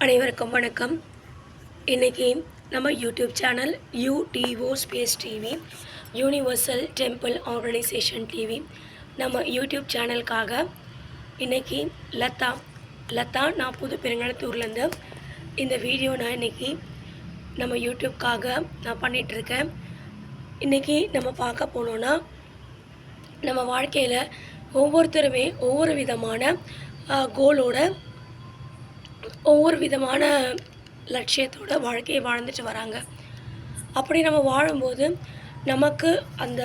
அனைவருக்கும் வணக்கம். இன்றைக்கி நம்ம YouTube channel UTO space TV universal temple organization TV நம்ம யூடியூப் சேனலுக்காக இன்றைக்கி லதா லதா நான் புது பெருங்கணத்தூர்லேருந்து இந்த வீடியோ நான் இன்றைக்கி நம்ம யூடியூப்காக நான் பண்ணிகிட்ருக்கேன் இன்றைக்கி நம்ம பார்க்க போனோன்னா நம்ம வாழ்க்கையில் ஒவ்வொருத்தருமே ஒவ்வொரு விதமான கோலோட ஒவ்வொரு விதமான லட்சியத்தோட வாழ்க்கையை வாழ்ந்துட்டு வராங்க. அப்படி நம்ம வாழும்போது நமக்கு அந்த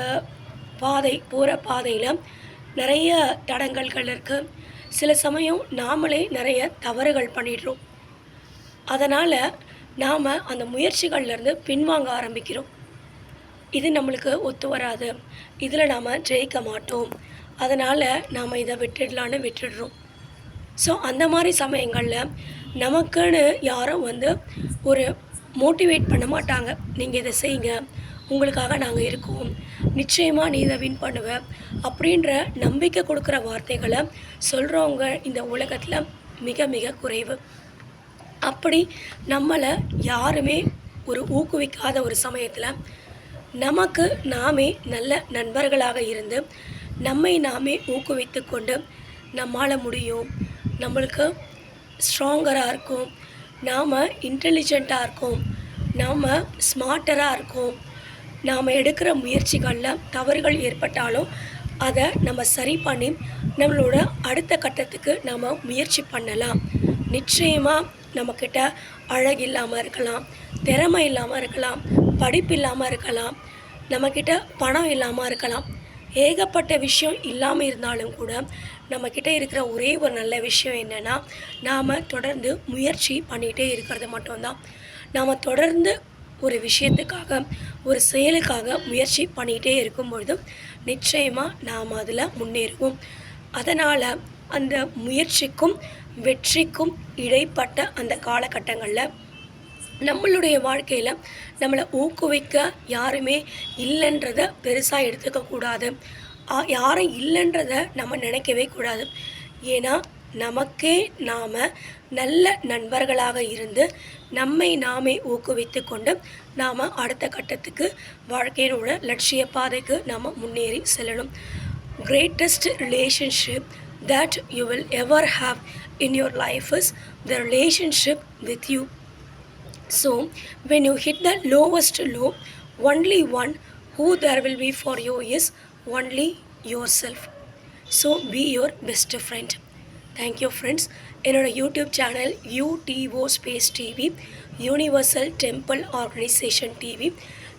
பாதை போகிற பாதையில் நிறைய தடங்கல்கள் இருக்குது சில சமயம் நாமளே நிறைய தவறுகள் பண்ணிடுறோம். அதனால் நாம் அந்த முயற்சிகள்லேருந்து பின்வாங்க ஆரம்பிக்கிறோம். இது நம்மளுக்கு ஒத்து வராது. இதில் நாம் ஜெயிக்க மாட்டோம். அதனால் நாம் இதை விட்டுடலான்னு விட்டுடுறோம். ஸோ அந்த மாதிரி சமயங்களில் நமக்குன்னு யாரும் வந்து ஒரு மோட்டிவேட் பண்ண மாட்டாங்க. நீங்கள் இதை செய்யுங்க. உங்களுக்காக நாங்கள் இருக்கோம். நிச்சயமாக நீ இதை வின் பண்ணுவ. அப்படின்ற நம்பிக்கை கொடுக்குற வார்த்தைகளை சொல்கிறவங்க இந்த உலகத்தில் மிக மிக குறைவு. அப்படி நம்மளை யாருமே ஒரு ஊக்குவிக்காத ஒரு சமயத்தில் நமக்கு நாமே நல்ல நண்பர்களாக இருந்து நம்மை நாமே ஊக்குவித்து கொண்டு நம்மால் முடியும். நம்மளுக்கு ஸ்ட்ராங்கராக இருக்கும். நாம் இன்டெலிஜெண்ட்டாக இருக்கும். நாம் ஸ்மார்ட்டராக இருக்கும். நாம் எடுக்கிற முயற்சிகளில் தவறுகள் ஏற்பட்டாலும் அதை நம்ம சரி பண்ணி நம்மளோட அடுத்த கட்டத்துக்கு நாம் முயற்சி பண்ணலாம். நிச்சயமாக நம்மக்கிட்ட அழகு இல்லாமல் இருக்கலாம் திறமை இல்லாமல் இருக்கலாம் படிப்பு இல்லாமல் இருக்கலாம் நம்மக்கிட்ட பணம் இல்லாமல் இருக்கலாம் ஏகப்பட்ட விஷயம் இல்லாமல் இருந்தாலும் கூட நம்மக்கிட்ட இருக்கிற ஒரே ஒரு நல்ல விஷயம் என்னென்னா நாம் தொடர்ந்து முயற்சி பண்ணிகிட்டே இருக்கிறது மட்டும்தான். நாம் தொடர்ந்து ஒரு விஷயத்துக்காக ஒரு செயலுக்காக முயற்சி பண்ணிகிட்டே இருக்கும்பொழுது நிச்சயமாக நாம் அதில் முன்னேறுவோம். அதனால் அந்த முயற்சிக்கும் வெற்றிக்கும் இடைப்பட்ட அந்த காலகட்டங்களில் நம்மளுடைய வாழ்க்கையில் நம்மளை ஊக்குவிக்க யாருமே இல்லைன்றத பெருசாக எடுத்துக்கக்கூடாது யாரும் இல்லைன்றத நம்ம நினைக்கவே கூடாது. ஏன்னா நமக்கே நாம் நல்ல நண்பர்களாக இருந்து நம்மை நாமே ஊக்குவித்து கொண்டு நாம் அடுத்த கட்டத்துக்கு வாழ்க்கையினோட லட்சிய பாதைக்கு நாம் முன்னேறி செல்லணும். Greatest relationship that you will ever have in your life is the relationship with you so when you hit the lowest low only one who there will be for you is only yourself. So be your best friend. Thank you friends என்னோடய YouTube channel UTO space TV universal temple organization TV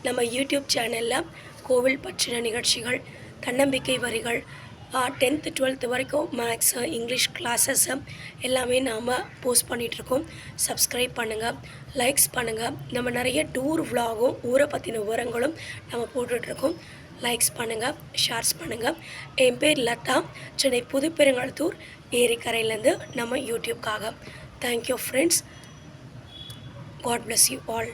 நம்ம YouTube சேனலில் கோவில் பற்றின நிகழ்ச்சிகள் தன்னம்பிக்கை வரிகள் tenth twelfth வரைக்கும் maths English classes எல்லாமே நாம் போஸ்ட் பண்ணிகிட்ருக்கோம் சப்ஸ்கிரைப் பண்ணுங்கள் லைக்ஸ் பண்ணுங்கள் நம்ம நிறைய டூர் விலாகும் ஊரை பற்றின விவரங்களும் நம்ம போட்டுட்ருக்கோம் லைக்ஸ் பண்ணுங்கள் ஷேர்ஸ் பண்ணுங்கள் என் பேர் லதா. சென்னை புதுப்பெருங்கலத்தூர் ஏரிக்கரையிலேருந்து நம்ம யூடியூப்காக thank you friends God bless you all